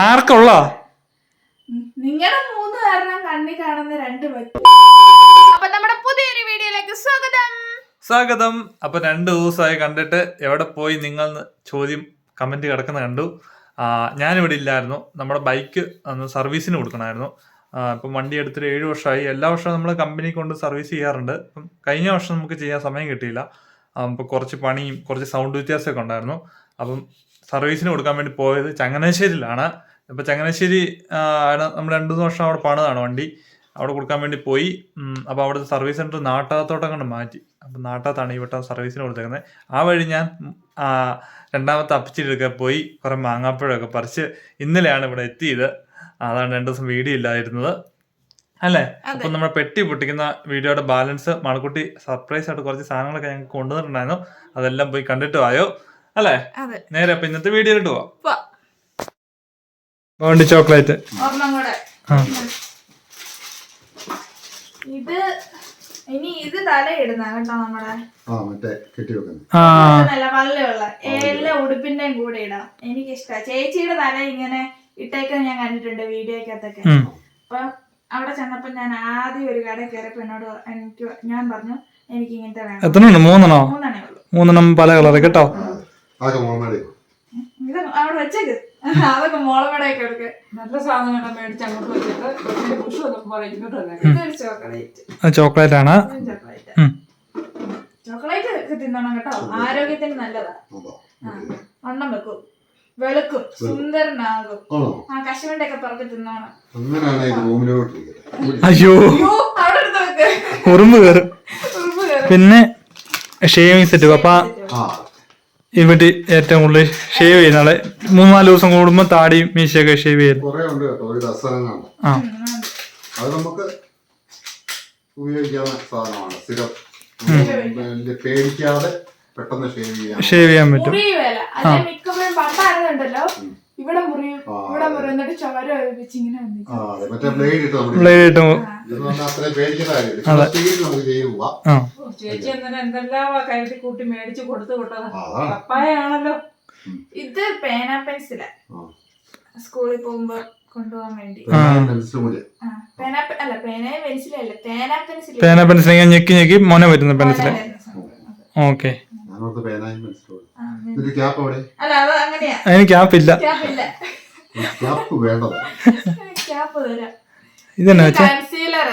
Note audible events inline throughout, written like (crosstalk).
ആർക്കുള്ള? നിങ്ങളുടെ മൂന്ന് കാരണം കണ്ണി കാണുന്ന രണ്ട് അപ്പൊ നമ്മുടെ പുതിയൊരു വീഡിയോയിലേക്ക് സ്വാഗതം. സ്വാഗതം. അപ്പൊ രണ്ട് ദിവസമായി കണ്ടിട്ട് എവിടെ പോയി നിങ്ങൾ ചോദ്യം കമന്റ് കിടക്കുന്ന കണ്ടു. ഞാനിവിടെ ഇല്ലായിരുന്നു. നമ്മുടെ ബൈക്ക് അന്ന് സർവീസിന് കൊടുക്കണമായിരുന്നു. ഇപ്പം വണ്ടി എടുത്തിട്ട് ഏഴ് വർഷമായി. എല്ലാ വർഷവും നമ്മൾ കമ്പനി കൊണ്ട് സർവീസ് ചെയ്യാറുണ്ട്. അപ്പം കഴിഞ്ഞ വർഷം നമുക്ക് ചെയ്യാൻ സമയം കിട്ടിയില്ല. അപ്പോൾ കുറച്ച് പണിയും കുറച്ച് സൗണ്ട് വ്യത്യാസമൊക്കെ ഉണ്ടായിരുന്നു. അപ്പം സർവീസിന് കൊടുക്കാൻ വേണ്ടി പോയത് ചങ്ങനാശ്ശേരിയിലാണ്. ഇപ്പം ചങ്ങനാശ്ശേരി ആണ് നമ്മൾ രണ്ട് മൂന്ന് വർഷം അവിടെ പണിതാണ് വണ്ടി. അവിടെ കൊടുക്കാൻ വേണ്ടി പോയി. അപ്പോൾ അവിടുത്തെ സർവീസ് സെന്റർ നാട്ടാത്തോട്ടം കൊണ്ട് മാറ്റി. അപ്പം നാട്ടാത്താണ് ഈ വട്ടം സർവീസിന് കൊടുത്തേക്കുന്നത്. ആ വഴി ഞാൻ രണ്ടാമത്തെ അപ്പച്ചിലൊക്കെ പോയി കുറേ മാങ്ങാപ്പഴമൊക്കെ പറിച്ച് ഇന്നലെയാണ് ഇവിടെ എത്തിയത്. അതാണ് രണ്ട് ദിവസം വീഡിയോ ഇല്ലായിരുന്നത് അല്ലേ? അപ്പൊ നമ്മുടെ പെട്ടി പൊട്ടിക്കുന്ന വീഡിയോയുടെ ബാലൻസ് മണക്കുട്ടി സർപ്രൈസ് ആയിട്ട് കുറച്ച് സാധനങ്ങളൊക്കെ ഞങ്ങൾക്ക് കൊണ്ടുവന്നിട്ടുണ്ടായിരുന്നു. അതെല്ലാം പോയി കണ്ടിട്ട് വായോ. അല്ലേ? നേരെ അപ്പൊ ഇന്നത്തെ വീഡിയോയിലിട്ട് പോവാം. Bounty chocolate. ഇത് ഇനി ഇത് തല ഇടുന്ന കേട്ടോ നമ്മുടെ. ആ മറ്റേ കെട്ടി വെക്കുന്നത്. ആ. നല്ല പല്ലുള്ള എല്ലാ ഉടുപ്പിന്റെയും കൂടെ ഇടാം. എനിക്ക് ഇഷ്ടാ ചേച്ചിയുടെ തല ഇങ്ങനെ ഇട്ടേക്കാൻ ഞാൻ കണ്ടിട്ടുണ്ട് വീഡിയോക്കകത്തൊക്കെ. അപ്പൊ അവിടെ ചെന്നപ്പോ ഞാൻ ആദ്യം ഒരു കട കയറിയപ്പോ എന്നോട് എനിക്ക് ഞാൻ പറഞ്ഞു എനിക്ക് ഇങ്ങനത്തെ വേണം. എത്ര മൂന്നെണ്ണോ? മൂന്നെണ്ണേ ഉള്ളൂ. മൂന്നെണ്ണം പല കളറ്. കേട്ടോ? അതൊക്കെ ഇത് അവിടെ വെച്ചേക്ക്. അതൊക്കെ മോളമടയൊക്കെ എടുക്ക്. നല്ല സാധനങ്ങൾ മേടിച്ച് അങ്ങോട്ട് വെച്ചിട്ട്. കൊച്ചിന്റെ പുഷ് വന്നപ്പോ പറയും ഇങ്ങോട്ട് വന്നേക്കാം ഇതൊരു ചോക്ലേറ്റ്. ചോക്ലേറ്റ് ആണ്? ചോക്ലേറ്റ്. ഉം. ചോക്ലേറ്റ് ഒക്കെ തിന്നണം കേട്ടോ. ആരോഗ്യത്തിന് നല്ലതാ. ആ, വണ്ണം വെക്കും. വെളുക്കും. സുന്ദരനാകും. ആണോ? ആ കശുവണ്ടി ഒക്കെ പറക്കി തിന്നോണം. അങ്ങനെയാണ് ഇത് റൂമിലോട്ട് ഇരിക്കുന്നത്. (laughs) അയ്യോ. അയ്യോ അവിടെ എടുത്ത് വെക്ക്. ഉറുമ്പ് കയറും ഉറുമ്പ് കയറും. പിന്നെ ഷേവിങ് സെറ്റ് അപ്പൊ ആ. ഇവിടെ ഏറ്റവും കൂടുതൽ ഷേവ് ചെയ്യുന്ന ആൾ മൂന്നാൽ ദിവസം കൂടുമ്പോ താടിയും മീശയൊക്കെ ഷേവ് ചെയ്യുന്നു കുറെ ഉണ്ട് കേട്ടോ ഒരു ആ. അത് നമുക്ക് ഉപയോഗിക്കാവുന്ന സാധനമാണ് സ്ഥിരം. വലിയ പേടിക്കാതെ പെട്ടെന്ന് ഷേവ് ചെയ്യാൻ ഷേവ് ചെയ്യാൻ പറ്റും. മിക്കപ്പോഴും ഇവിടെ മുറിയും ഇവിടെ മുറിയും എന്നിട്ട് ചോര ഒഴിപ്പിച്ച് ഇങ്ങനെ ഓ, ചേച്ചി അന്നേരം എന്തെല്ലാം കരുതി കൂട്ടി മേടിച്ച് കൊടുത്തു വിട്ടത്. പപ്പായാണല്ലോ. ഇത് പേന പെൻസില. സ്കൂളിൽ പോകുമ്പോ കൊണ്ടുപോകാൻ വേണ്ടി. പേന അല്ല പേനയും പെൻസിലും അല്ല പേന പെൻസിൽ പേന പെൻസിൽ ഇങ്ങനെ ഞെക്കി ഞെക്കി മോനെ പറ്റുന്ന പെൻസിൽ ഓക്കെ. അതിന് ക്യാപ്പ് ഇതന്നെ വെച്ചാ. കൺസീലർ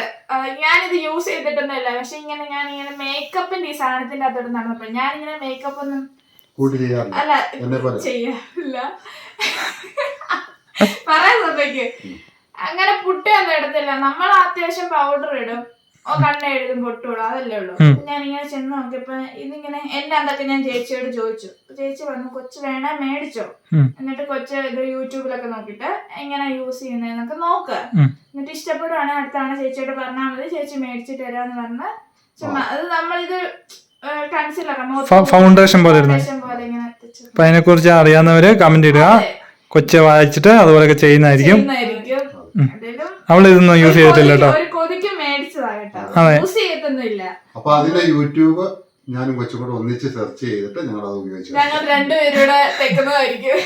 ഞാനിത് യൂസ് ചെയ്തിട്ടൊന്നുമില്ല. പക്ഷെ ഇങ്ങനെ ഞാൻ ഇങ്ങനെ മേക്കപ്പിന്റെ ഈ സാധനത്തിന്റെ അകത്തോട്ട് നടന്നപ്പോ ഞാൻ ഇങ്ങനെ മേക്കപ്പ് ഒന്നും അല്ല ചെയ്യാറില്ല. പറയാൻ അങ്ങനെ അങ്ങനെ പുട്ടൊന്നും ഇടത്തില്ല നമ്മൾ അത്യാവശ്യം പൗഡർ ഇടും. കണ്ണ എഴുതും പൊട്ടുവിടും അതല്ലേ ഉള്ളൂ. ഞാനിങ്ങനെ ഞാൻ ഇങ്ങനെ ചെന്ന് നോക്കിയപ്പോ ഇതിങ്ങനെ എന്നെ അന്തൊക്കെ ഞാൻ ചേച്ചിയോട് ചോദിച്ചു. ചേച്ചി പറഞ്ഞു കൊച്ചു വേണേ മേടിച്ചോ. എന്നിട്ട് കൊച്ച് ഇത് യൂട്യൂബിലൊക്കെ നോക്കിട്ട് എങ്ങനെ യൂസ് ചെയ്യുന്നതെന്നൊക്കെ നോക്ക്. എന്നിട്ട് ഇഷ്ടപ്പെടുവാണെങ്കിൽ അടുത്താണ് ചേച്ചിയോട് പറഞ്ഞാൽ മതി ചേച്ചി മേടിച്ചിട്ട് തരാന്ന് പറഞ്ഞ് ചുമ്മാ അത് നമ്മളിത് ഫൗണ്ടേഷൻ പോലെ അപ്പൊ അതിനെ കുറിച്ച് അറിയാവുന്നവര് കമന്റ് ഇടുക. കൊച്ചെ വായിച്ചിട്ട് അതുപോലൊക്കെ ചെയ്യുന്നതായിരിക്കും. അവളിതൊന്നും എന്തേലും അവൾ ഇതൊന്നും യൂസ് ചെയ്തിട്ടില്ല കേട്ടോ കൊതിക്ക് ഒരു കൊതിക്ക് മേടിച്ചതാ കേട്ടോ അതെ. യൂസ് ചെയ്യത്തൊന്നുമില്ല. അപ്പൊ അതിന്റെ യൂട്യൂബ് ഞാനും കൊച്ചും കൂടെ ഒന്നിച്ച് സെർച്ച് ചെയ്തിട്ട് ഞങ്ങൾ അത് ഉപയോഗിച്ചു ഞങ്ങൾ രണ്ടുപേരൂടെ തെക്കുന്നതായിരിക്കും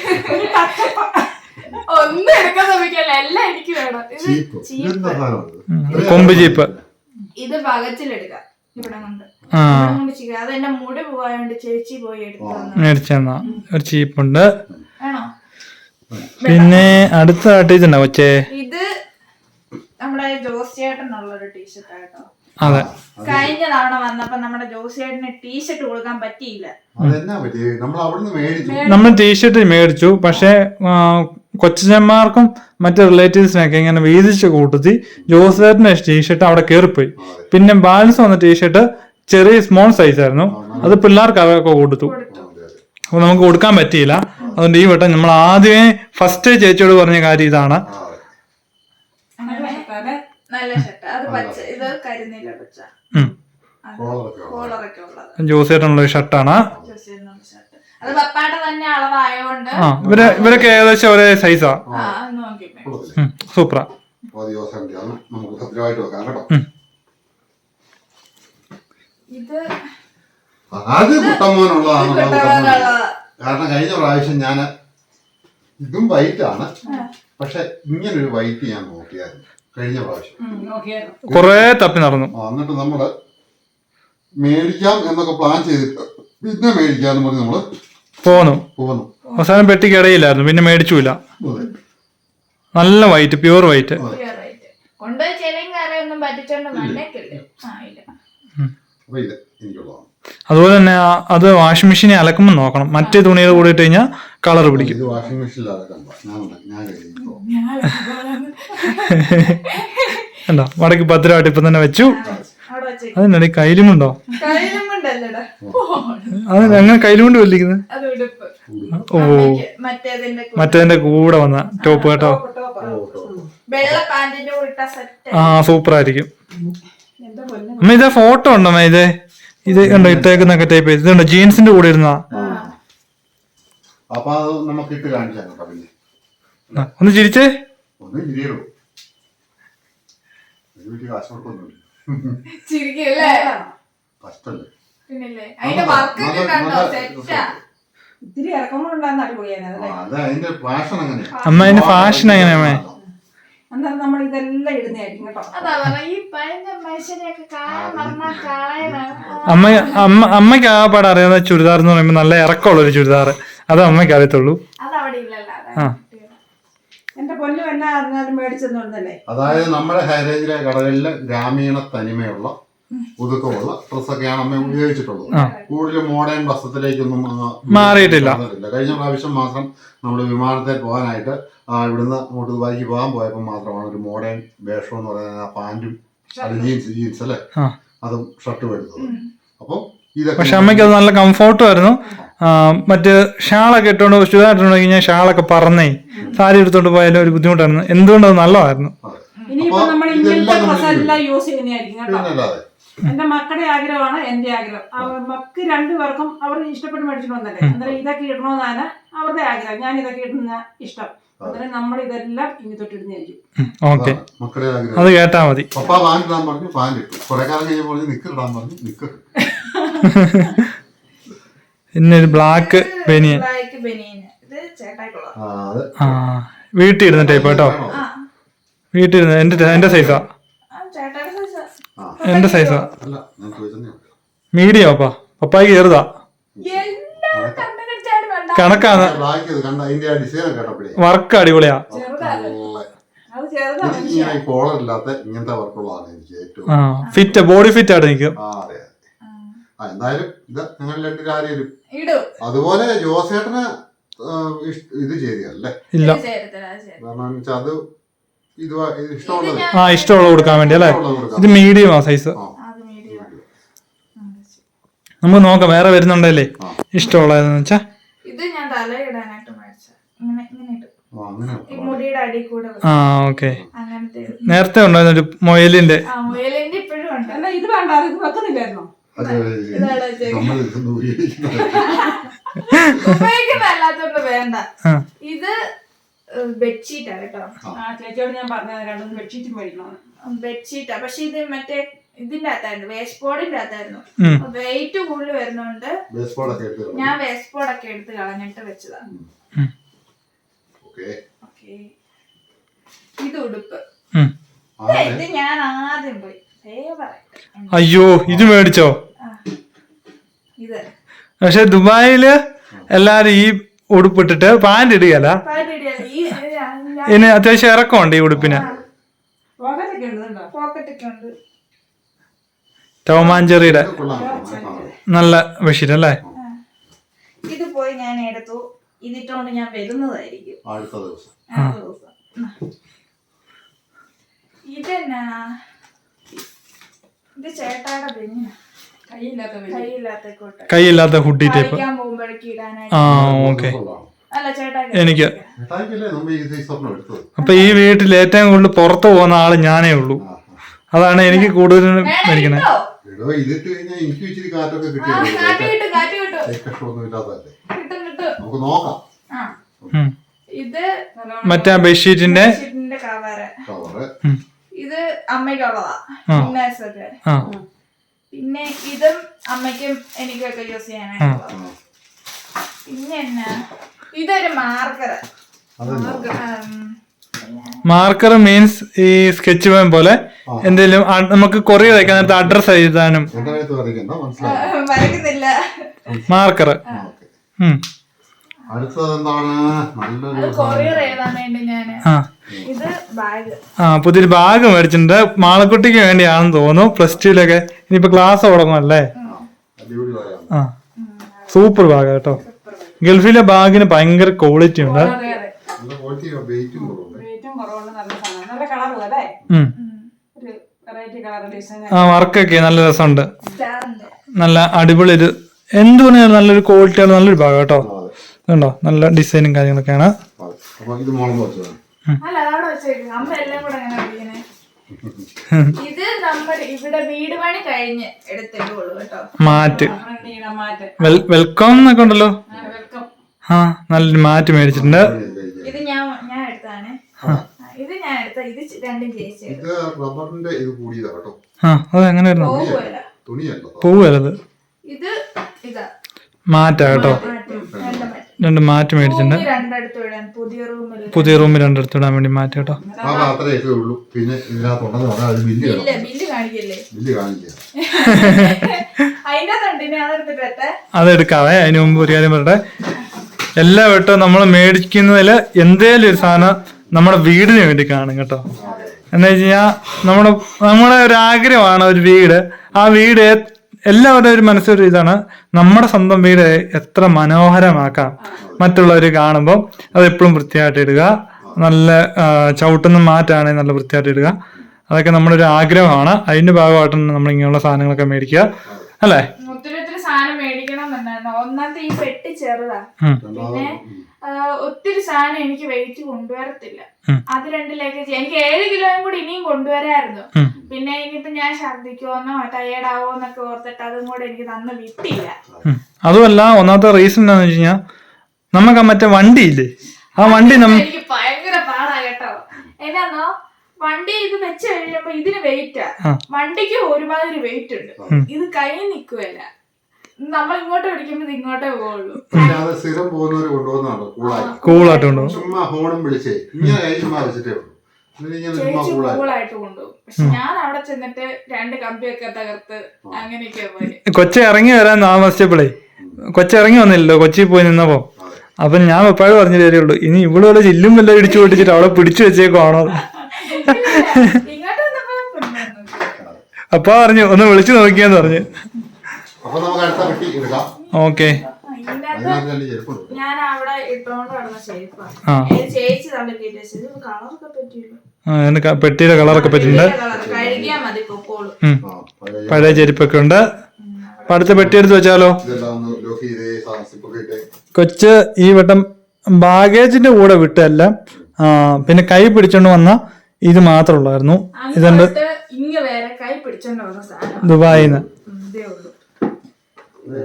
ഒന്നും എടുക്കാൻ ശ്രമിക്കല്ല എല്ലാം എനിക്ക് വേണം. ഇത് ചീപ്പ്. ഇതെന്താ? ഉം. കൊമ്പ് ജീപ്പ് ഇത് പകച്ചിലെടുക്കാം ഇവിടെ കൊണ്ട്. ആ. ഇവിടെ കൊണ്ട് ചെയ്യാം അത് എന്റെ മുടി പോവായോണ്ട് ചേച്ചി പോയി എടുത്തു തന്നു. മേടിച്ചെന്നാ ഒരു ചീപ്പുണ്ട്. ആണോ പിന്നെ അടുത്ത ടീച്ചർ കൊച്ചേ? ഇത് നമ്മുടെ ജോസ് ചേട്ടനുള്ള ഒരു ടീഷർട്ട് കേട്ടോ. അതെ. കഴിഞ്ഞ തവണ വന്നപ്പോ നമ്മുടെ ജോസിയേട്ടന് ടീഷർട്ട് കൊടുക്കാൻ പറ്റിയില്ല. അതെന്നാ പറ്റി നമ്മൾ അവിടുന്ന് മേടിച്ചു. നമ്മൾ ടീഷർട്ട് മേടിച്ചു. പക്ഷെ കൊച്ചന്മാർക്കും മറ്റു റിലേറ്റീവ്സിനൊക്കെ ഇങ്ങനെ വീതിച്ച് കൂട്ടത്തി ജോസേറ്റിന്റെ ടീഷർട്ട് അവിടെ കയറിപ്പോയി പിന്നെ ബാലൻസ് വന്ന ടീഷർട്ട് ചെറിയ സ്മോൾ സൈസ് ആയിരുന്നു. അത് പിള്ളേർക്ക് അവരൊക്കെ കൊടുത്തു. അപ്പൊ നമുക്ക് കൊടുക്കാൻ പറ്റിയില്ല. അതുകൊണ്ട് ഈ വട്ടം നമ്മൾ ആദ്യമേ ഫസ്റ്റ് ചേച്ചിയോട് പറഞ്ഞ കാര്യം ഇതാണ്. നല്ല ഷർട്ട് അത് പച്ച ഇത് പച്ച. കോളറൊക്കെ ഉള്ളത്. ഷർട്ടാണ് ജോസ് ഷർട്ട് അത് തന്നെ അളവായോണ്ട് ആ ഇവർ ഇവരൊക്കെ ഏകദേശം ഒരേ സൈസാ. സൂപ്പറാ. ഇത് അത് കുട്ടമ്മോനുള്ളതാ. കാരണം കഴിഞ്ഞ പ്രാവശ്യം ഞാൻ ഇതും വൈറ്റാണ് ആണ്. പക്ഷെ ഇങ്ങനൊരു വൈറ്റ് ഞാൻ നോക്കിയായിരുന്നു. കഴിഞ്ഞ പ്രാവശ്യം. കുറെ തപ്പി നടന്നു. എന്നിട്ട് നമ്മൾ മേടിക്കാം എന്നൊക്കെ പ്ലാൻ ചെയ്തിട്ട് പിന്നെ മേടിക്കാന്ന് പറഞ്ഞ് നമ്മൾ പോന്നു. പോന്നു. അവസാനം പെട്ടിക്ക് ഇടയില്ലായിരുന്നു. പിന്നെ മേടിച്ചില്ല. നല്ല വൈറ്റ് പ്യൂർ വൈറ്റ് അതുപോലെ തന്നെ അത് വാഷിംഗ് മെഷീനെ അലക്കുമ്പോൾ നോക്കണം. മറ്റേ തുണികൾ കൂടിയിട്ട് കഴിഞ്ഞാൽ കളർ പിടിക്കും. വാഷിംഗ് (laughs) കണ്ടോ? മടക്കി ഭദ്രമായിട്ട് ഇപ്പം തന്നെ വെച്ചു. അതിനിടയിൽ കയ്യിലുമുണ്ടോ അത്. അങ്ങനെ കയ്യിലുകൊണ്ട് വലിക്കുന്നത്? ഓ. മറ്റേതിന്റെ കൂടെ. വന്ന ടോപ്പ് കേട്ടോ? വെള്ള പാന്റിന്റെ കൂടെ ഇട്ട സെറ്റ് ആ സൂപ്പർ ആയിരിക്കും അമ്മ ഇതാ ഫോട്ടോ ഉണ്ടോ അമ്മ? ഇത് ഇത് കണ്ടോ ഇട്ടേക്കുന്നൊക്കെ ടൈപ്പ് ഇത് കണ്ടോ ജീൻസിന്റെ കൂടെ ഇരുന്ന അപ്പൊ അത് നമുക്ക് ഇട്ട് കാണിച്ചാൽ കേട്ടോ പിന്നെ. ഒന്ന് ചിരിച്ചേ. ഒന്ന് ഒരു വലിയ കാശ് കൊടുക്കൊന്നുമില്ല ചിരിക്കല്ലേ? കഷ്ടല്ലേ? പിന്നില്ലേ? അതിന്റെ വർക്കൊക്കെ കണ്ടോ? സെറ്റാ ഇത്തിരി ഇറക്കമുണ്ടാകുന്ന അടിപൊളിയാണ് അതല്ലേ അത് അതിന്റെ ഫാഷൻ അങ്ങനെ അമ്മ അതിന്റെ ഫാഷൻ എങ്ങനെയാ അമ്മേ? അന്നേരം നമ്മൾ ഇതെല്ലാം ഇടുന്നതായിരിക്കും കേട്ടോ. അമ്മ അമ്മ അമ്മയ്ക്ക് ആ പാടെ അറിയാവുന്ന ചുരിദാർ എന്ന് പറയുമ്പോൾ നല്ല ഇറക്കമുള്ള ഒരു ചുരിദാർ അത് അമ്മയ്ക്ക് അറിയത്തുള്ളൂ. അതവിടെ ഇല്ലല്ലോ അതാ ആ. എന്റെ പൊന്നു എന്നാ അറിഞ്ഞാലും മേടിച്ചെന്നുണ്ടല്ലേ അതായത് നമ്മുടെ ഹൈറേഞ്ചിലെ കടകളിലെ ഗ്രാമീണ തനിമയുള്ള ഒതുക്കമുള്ള ഡ്രസ്സൊക്കെയാണ് അമ്മ ഉപയോഗിച്ചിട്ടുള്ളത്. കൂടുതൽ മോഡേൺ വസ്ത്രത്തിലേക്കൊന്നും മാറിയിട്ടില്ല. കഴിഞ്ഞ പ്രാവശ്യം മാത്രം നമ്മൾ വിമാനത്തിൽ പോകാനായിട്ട് ഇവിടുന്ന് അങ്ങോട്ട് ദുബായിക്ക് പോകാൻ പോയപ്പോൾ മാത്രമാണ് ഒരു മോഡേൺ വേഷം എന്ന് പറയുന്നത്. അത് ജീൻസ് ജീൻസ് അല്ലേ? അതും ഷർട്ടും എടുത്തത്. അപ്പോൾ ഇതൊക്കെ പക്ഷെ അമ്മയ്ക്ക് അത് നല്ല കംഫോർട്ടും ആയിരുന്നു. മറ്റ് ഷാളൊക്കെ ഇട്ടുകൊണ്ട് ചുരിദാർ ഇട്ടുകൊണ്ട് കഴിഞ്ഞാൽ ഷാളൊക്കെ പറന്നേ. സാരി എടുത്തോണ്ട് പോയാലും ഒരു ബുദ്ധിമുട്ടായിരുന്നു. എന്തുകൊണ്ടത് നല്ലതായിരുന്നു? അതെ. പിന്നല്ലാതെ. എന്റെ മക്കളുടെ ആഗ്രഹമാണ് എന്റെ ആഗ്രഹം. മക്ക് രണ്ടുപേർക്കും അവർ ഇഷ്ടപ്പെട്ട് മേടിച്ചിട്ട് വന്നല്ലേ? അന്നേരം ഇതൊക്കെ ഇടണമെന്നാണ് അവരുടെ ആഗ്രഹം. ഞാൻ ഇതൊക്കെ ഇടുന്ന ഇഷ്ടം. അന്നേരം നമ്മൾ ഇതെല്ലാം ഇനി ഓക്കെ. ആഗ്രഹം. അത് കേട്ടാ മതി. പപ്പാ പാന്റ് ഇടാൻ പറഞ്ഞു പാന്റ് ഇട്ടു കുറെ കാലം കഴിഞ്ഞപ്പോൾ നിക്കർ ഇടാൻ പറഞ്ഞു നിക്കർ പിന്നെ ഒരു ബ്ലാക്ക് ബനിയൻ ബ്ലാക്ക് ബനിയന് ഇത് ചേട്ടായിക്കുള്ള. ആ അത് വീട്ടിൽ ഇരുന്ന ടൈപ്പ് കേട്ടോ? വീട്ടിൽ ഇരുന്ന് എന്റെ എന്റെ സൈസാ ആ, ചേട്ടായുടെ സൈസാ എന്റെ സൈസാ. മീഡിയം അപ്പാ. കടിച്ചാട് വേണ്ട. കണക്കാണ് വർക്ക് അടിപൊളിയാ. ഫിറ്റ് ബോഡി ഫിറ്റ് ആയിട്ട് നിൽക്കും. ആ എന്തായാലും ഇത് നിങ്ങൾ രണ്ടു കാര്യം ഇടും. അതുപോലെ ജോസേട്ടന് ഇത് ചെയ്തല്ലേ ഇല്ല. കാരണം വെച്ചാൽ അത് ഇത് ഇഷ്ടമുള്ളത് ആ ഇഷ്ടമുള്ള കൊടുക്കാൻ വേണ്ടി അല്ലേ. ഇത് മീഡിയം സൈസ് ആ. സൈസ്. നമുക്ക് നോക്കാം വേറെ വരുന്നുണ്ടല്ലേ. ഇഷ്ടമുള്ളതെന്ന് വെച്ചാ? ഇത് ഞാൻ തലയിടാനായിട്ട് മേടിച്ച ഇങ്ങനെ ഇങ്ങനെ ഇടും. ആ, അങ്ങനെ ഈ കൂടെ ആ ഓക്കെ. നേരത്തെ ഉണ്ടായിരുന്നു ഒരു മൊയലിന്റെ ആ മുയലിന്റെ ഇപ്പോഴും ഉണ്ട്. അല്ല ഇത് വേണ്ട ഇത് വെക്കുന്നില്ലായിരുന്നോ? അത് നമ്മൾ ഉപയോഗിക്കുന്നതല്ലാത്തോണ്ട് വേണ്ട. ഇത് ബെഡ്ഷീറ്റാ കേട്ടോ. ചേച്ചിയോട് ഞാൻ പറഞ്ഞത് രണ്ടൊന്ന് ബെഡ്ഷീറ്റ് മേടിക്കണം ബെഡ്ഷീറ്റാ. പക്ഷെ ഇത് മറ്റേ ഇതിന്റെ അകത്തായിരുന്നു വേസ്റ്റ് ബോർഡിന്റെ അകത്തായിരുന്നു. വെയിറ്റ് കൂടുതൽ വരുന്നോണ്ട്. ഞാൻ വേസ്റ്റ് ബോർഡൊക്കെ എടുത്ത് കളഞ്ഞിട്ട് വെച്ചതാ. ഓക്കേ. ഓക്കെ. ഇത് ഉടുപ്പ്. ആ, ഇത് ഞാൻ ആദ്യം പോയി. അയ്യോ ഇത് മേടിച്ചോ? പക്ഷെ ദുബായിൽ എല്ലാരും ഈ ഉടുപ്പിട്ടിട്ട് പാന്റ് ഇടുകയല്ല. ഇനി അത്യാവശ്യം ഇറക്കമുണ്ട് ഈ ഉടുപ്പിന്. ടോമാഞ്ചെറിയുടെ. നല്ല ബഷീർ അല്ലേ? ഇത് പോയി ഞാൻ എടുത്തു. ഇതിട്ടോണ്ട് ഞാൻ വരുന്നതായിരിക്കും. അടുത്ത ദിവസം. അടുത്ത ദിവസം. ഉം. ഇതെന്നാ? ഇത് ചേട്ടാടെ ബെന്നിനാ കൈയില്ലാത്ത കോട്ട. ഹുഡി ടൈപ്പ് ആ ഓക്കെ. അല്ല ചേട്ടാ എനിക്ക് അപ്പൊ ഈ വീട്ടിൽ ഏറ്റവും കൂടുതൽ പുറത്തു പോകുന്ന ആൾ ഞാനേ ഉള്ളൂ. അതാണ് എനിക്ക് കൂടുതലും മേടിക്കണേ ഉം. ഇത് മറ്റേ ബെഡ്ഷീറ്റിന്റെ? ഇത് അമ്മയ്ക്കുള്ളതാ ആ. ഇന്നേഴ്സ് ഒക്കെ ആ പിന്നെ ഇതും അമ്മയ്ക്കും എനിക്കൊക്കെ യൂസ് ചെയ്യാനായിട്ടുള്ളത്. പിന്നെ എന്നാ ഇതൊരു മാർക്കർ മാർക്കർ മീൻസ് ഈ സ്കെച്ച് പേൻ പോലെ എന്തെങ്കിലും നമുക്ക് കൊറിയർ അയക്കാൻ നേരത്തെ അഡ്രസ് എഴുതാനും. മാർക്കർ. അടുത്തത് എന്താണ്? നല്ലൊരു കൊറിയർ എഴുതാൻ വേണ്ടി ഞാൻ ആ ബാഗ്. ആ പുതിയൊരു ബാഗ് മേടിച്ചിട്ടുണ്ട്. മാളക്കുട്ടിക്ക് വേണ്ടിയാണെന്ന് തോന്നുന്നു. പ്ലസ് ടുവിലൊക്കെ ഇനിയിപ്പോ ക്ലാസ് തുടങ്ങുമല്ലേ? അല്ലേ ആ. സൂപ്പർ ബാഗ് കേട്ടോ. ഗൾഫിലെ ബാഗിന് ഭയങ്കര ക്വാളിറ്റി ഉണ്ട്. ആ വർക്കൊക്കെ നല്ല രസമുണ്ട്. നല്ല അടിപൊളി ഒരു എന്ത് പറഞ്ഞാലും നല്ലൊരു ക്വാളിറ്റി ആണ് നല്ലൊരു ഭാഗം കേട്ടോ. ഉണ്ടോ നല്ല ഡിസൈനും കാര്യങ്ങളൊക്കെയാണ്. അല്ല അതവിടെ വെച്ചേക്കും. അമ്മ എല്ലാം കൂടെ അങ്ങനെ ഇത് നമ്മൾ ഇവിടെ വീട് പണി കഴിഞ്ഞ് എടുത്തിട്ടുള്ളൂ കേട്ടോ. മാറ്റ്. മാറ്റ്. വെൽക്കം എന്നൊക്കെ ഉണ്ടല്ലോ. വെൽക്കം. ആ നല്ലൊരു മാറ്റ് മേടിച്ചിട്ടുണ്ട്. ഇത് ഞാൻ ഞാൻ എടുത്താണ് ഇത് ഞാൻ എടുത്ത ഇത് രണ്ടും ഇത് റബ്ബറിന്റെ ഇത് കൂടിയതാ കേട്ടോ. ആ അത് എങ്ങനെ വരുന്നു തുണിയല്ല. പോവല്ലത് ഇത് ഇതാ. മാറ്റാ കേട്ടോ. മാറ്റും രണ്ട് മാറ്റും. രണ്ട് മാറ്റ് മേടിച്ചിട്ടുണ്ട്. രണ്ടിടത്ത് വിടാൻ പുതിയ റൂമിൽ പുതിയ റൂമിൽ രണ്ടിടത്ത് ഇടാൻ വേണ്ടി മാറ്റ് കേട്ടോ. ആ ഉള്ളൂ. പിന്നെ ഇതിനകത്തുണ്ടെന്ന് പറഞ്ഞാൽ അത് ബില്ല് ഇല്ല ബില്ല് കാണിക്കല്ലേ? ബില്ല് കാണിക്കുക (laughs) അതെടുക്കാവേ. അതിന് മുമ്പ് ഒരു കാര്യം പറയട്ടെ. എല്ലാ വട്ടവും നമ്മൾ മേടിക്കുന്നതിൽ എന്തേലും ഒരു സാധനം നമ്മുടെ വീടിന് വേണ്ടി കാണും കേട്ടോ. എന്ന് വെച്ച് കഴിഞ്ഞാൽ നമ്മുടെ നമ്മുടെ ഒരു ആഗ്രഹമാണ് ഒരു വീട്. ആ വീട് എ- എല്ലാവരുടെയും ഒരു മനസ്സൊരു ഇതാണ് നമ്മുടെ സ്വന്തം വീട് എത്ര മനോഹരമാക്കാം. മറ്റുള്ളവർ കാണുമ്പോൾ അത് എപ്പോഴും വൃത്തിയായിട്ട് ഇടുക. നല്ല ചവിട്ടുന്ന മാറ്റാണെങ്കിൽ നല്ല വൃത്തിയായിട്ട് ഇടുക. അതൊക്കെ നമ്മുടെ ഒരു ആഗ്രഹമാണ്. അതിന്റെ ഭാഗമായിട്ടാണ് നമ്മൾ ഇങ്ങനെയുള്ള സാധനങ്ങളൊക്കെ മേടിക്കുക. അല്ലേ? സാധനം എന്നുണ്ടായിരുന്നു ഒന്നാമത്തെ ഈ പെട്ടി ചെറുതാ. പിന്നെ ഒത്തിരി സാധനം എനിക്ക് വെയിറ്റ് കൊണ്ടുവരത്തില്ല. അത് രണ്ടിലേക്ക് എനിക്ക് ഏഴ് കിലോയും കൂടി ഇനിയും കൊണ്ടുവരായിരുന്നു. പിന്നെ ഇനിയിപ്പോ ഞാൻ ഛർദിക്കുവോന്നോ ടയേർഡ് എന്നൊക്കെ ഓർത്തിട്ട് അതും കൂടെ എനിക്ക് തന്ന് വിട്ടില്ല. അതുമല്ല ഒന്നാമത്തെ റീസൺ എന്താന്ന് വെച്ച് കഴിഞ്ഞാൽ നമുക്ക് മറ്റേ മറ്റേ വണ്ടിയില്ലേ ആ വണ്ടി എനിക്ക് ഭയങ്കര പാടാ കേട്ടോ. എന്നാന്നോ? വണ്ടി ഇത് വെച്ച് കഴിയുമ്പോ ഇതിന് വെയിറ്റാ. വണ്ടിക്ക് ഒരുമാതിരി വെയിറ്റ് ഉണ്ട്. ഇത് കൈ നിക്കുവല്ല. നമ്മൾ ഇങ്ങോട്ട് പിടിക്കുമ്പോ ഇത് ഇങ്ങോട്ടേ സ്ഥിരം പോകുന്നവര് കൊണ്ടുപോകുന്നതാണ്. കൂളായി കൂളായിട്ട് കൊണ്ടുപോകും ചുമ്മാ ഹോണും വിളിച്ചേ. ഇങ്ങനെ ചുമ്മാ വെച്ചിട്ടേ ഉള്ളൂ. ചേച്ചി കൂളായിട്ട് കൊണ്ടുപോകും. പക്ഷെ ഞാൻ അവിടെ ചെന്നിട്ട് രണ്ട് കമ്പിയൊക്കെ തകർത്ത് പോയി. കൊച്ചി ഇറങ്ങി വരാൻ താമസിച്ചപ്പോഴേ കൊച്ചി ഇറങ്ങി വന്നില്ലല്ലോ കൊച്ചി പോയി നിന്നപ്പോ? അപ്പൊ ഞാൻ എപ്പോഴും പറഞ്ഞു തരുള്ളൂ ഇനി ഇവിടെ വല്ല ചില്ലും വല്ല ഇടിച്ചു പൊട്ടിച്ചിട്ട് അവിടെ പിടിച്ചു വെച്ചേക്കുവാണോ. അപ്പൊ പറഞ്ഞു ഒന്ന് വിളിച്ചു നോക്കിയാന്ന് പറഞ്ഞു അപ്പൊ നമുക്ക് അടുത്ത പെട്ടി എടുക്കാം ഓക്കെ. ഞാൻ അവിടെ ഇട്ടോണ്ട് ഷേപ്പാണ് ചേച്ചി തമ്മിൽ കളറൊക്കെ പറ്റിയില്ല. പെട്ടിയുടെ കളറൊക്കെ പറ്റിയിട്ടുണ്ട്. പഴയ ചെരുപ്പൊക്കെ ഉണ്ട്. അപ്പൊ അടുത്ത പെട്ടി എടുത്ത് വെച്ചാലോ? കൊച്ച് ഈ വട്ടം ബാഗേജിന്റെ കൂടെ വിട്ടല്ല ആ, പിന്നെ കൈ പിടിച്ചോണ്ട് വന്ന ഇത് മാത്രമുള്ളായിരുന്നു. ഇതുണ്ട്.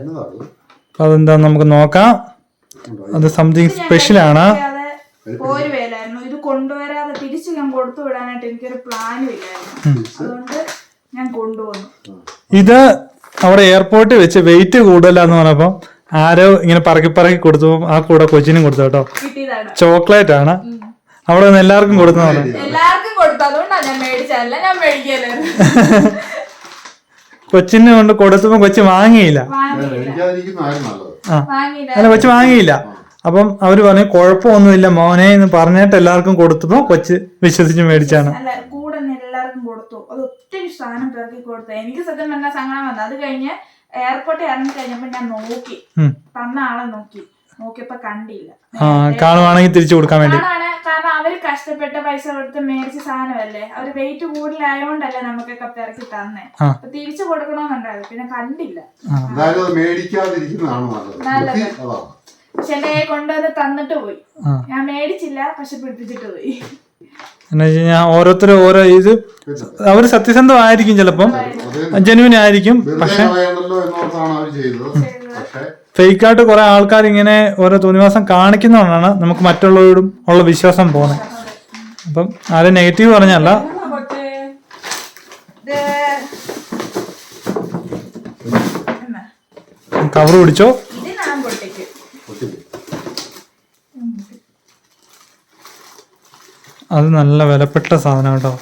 അങ്ങോട്ട് അപ്പൊ അതെന്താ നമുക്ക് നോക്കാം. അത് സംതിങ് സ്പെഷ്യൽ ആണ്. ഇത് കൊണ്ടുവരാതെ തിരിച്ച് ഞാൻ കൊടുത്തു വിടാനായിട്ട് എനിക്കൊരു പ്ലാനും ഇല്ലായിരുന്നു. അതുകൊണ്ട് ഞാൻ കൊണ്ടുവന്നു. ഇത് അവിടെ എയർപോർട്ടിൽ വെച്ച് വെയിറ്റ് കൂടുതലാന്ന് പറഞ്ഞപ്പോ ആരോ ഇങ്ങനെ പറക്കി പറക്കി കൊടുത്തു. ആ കൂടെ കൊച്ചിനും കൊടുത്തു കേട്ടോ. ചോക്ലേറ്റ് ആണ്. അവിടെ നിന്ന് എല്ലാവർക്കും കൊടുത്തു എല്ലാവർക്കും കൊടുത്തു. അതുകൊണ്ടാണ് ഞാൻ മേടിച്ചതല്ല ഞാൻ മേടിക്കലായിരുന്നു (laughs) കൊച്ചിനെ കൊണ്ട് കൊടുത്തപ്പോ കൊച്ചു വാങ്ങിയില്ല. അല്ല കൊച്ചു വാങ്ങിയില്ല. അപ്പം അവർ പറഞ്ഞു കുഴപ്പമൊന്നുമില്ല മോനെ എന്ന് പറഞ്ഞിട്ട് എല്ലാവർക്കും കൊടുത്തപ്പോ കൊച്ച് വിശ്വസിച്ച് മേടിച്ചാണ്. കൂടെ എല്ലാവർക്കും കൊടുത്തു. അത് ഒത്തിരി സാധനം പിറക്കി കൊടുത്തു. എനിക്ക് സത്യം പറഞ്ഞ സങ്കടം വന്നു. അത് കഴിഞ്ഞ് എയർപോർട്ടിൽ ഇറങ്ങി കഴിഞ്ഞപ്പോ ഞാൻ നോക്കി. തന്ന ആളെ നോക്കി. നോക്കിയപ്പോ കണ്ടില്ല. ആ കാണുവാണെങ്കിൽ തിരിച്ചു കൊടുക്കാൻ വേണ്ടി. കാരണം അവർ കഷ്ടപ്പെട്ട പൈസ കൊടുത്ത് മേടിച്ച സാധനമല്ലേ? അവർ വെയിറ്റ് കൂടുതലായോണ്ടല്ലേ നമുക്കൊക്കെ പിറക്കി തന്നെ. അപ്പൊ തിരിച്ചു കൊടുക്കണമെന്നുണ്ടായിരുന്നു പിന്നെ കണ്ടില്ല. പക്ഷെ എന്റെ കൊണ്ടുവന്ന് തന്നിട്ട് പോയി. ഞാൻ മേടിച്ചില്ല പക്ഷെ പിടിപ്പിച്ചിട്ട് പോയി. എന്ന് വെച്ച് കഴിഞ്ഞാൽ ഓരോരുത്തരും ഓരോ ഇത് അവർ അവർ സത്യസന്ധമായിരിക്കും ചിലപ്പം. ജനുവിൻ ആയിരിക്കും. പക്ഷെ ഫേക്കായിട്ട് കുറെ ആൾക്കാർ ഇങ്ങനെ ഓരോ തോന്നിവാസം കാണിക്കുന്നതുകൊണ്ടാണ് നമുക്ക് മറ്റുള്ളവരോടും ഉള്ള വിശ്വാസം പോകുന്നത് അപ്പം ആരും നെഗറ്റീവ് പറഞ്ഞല്ല? കവർ പിടിച്ചോ ഇത് ഞാൻ പൊട്ടിക്കും ഒത്തിരി അത് നല്ല വിലപ്പെട്ട സാധനം കേട്ടോ.